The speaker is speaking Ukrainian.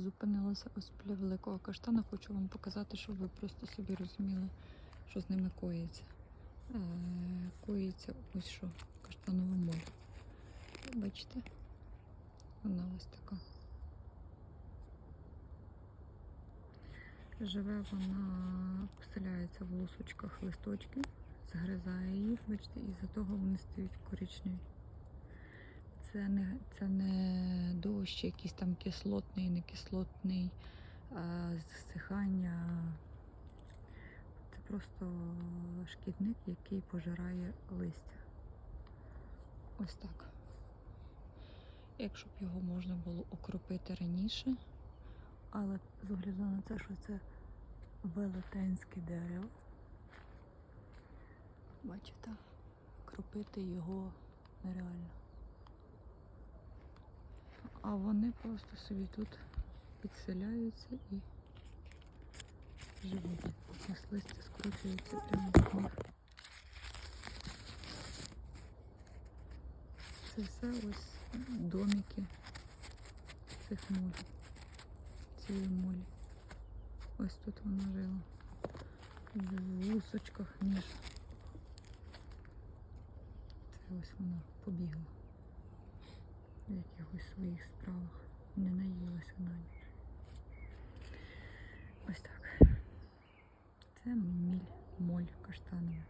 Зупинилася ось біля великого каштана. Хочу вам показати, щоб ви просто собі розуміли, що з ними коїться. Е, коїться ось що каштанова моль. Бачите? Вона ось така. Живе вона, поселяється в лусочках листочків, згризає їх, бачите, і за того вони стають коричневі. Це не, це не дощ, якийсь там кислотний, не кислотний, засихання. Це просто шкідник, який пожирає листя. Ось так. Якщо б його можна було окропити раніше, але з огляду на це, що це велетенське дерево. Бачите, кропити його нереально. А вони просто собі тут підселяються і живуть. Ось листя скручується прямо в них. Це все ось домики цих моль. Цієї молі. Ось тут вона жила. В лусочках ніж. Це ось вона побігла в якихось своїх справах. Не наїлася на ніч. Ось так. Це міль, моль каштанова.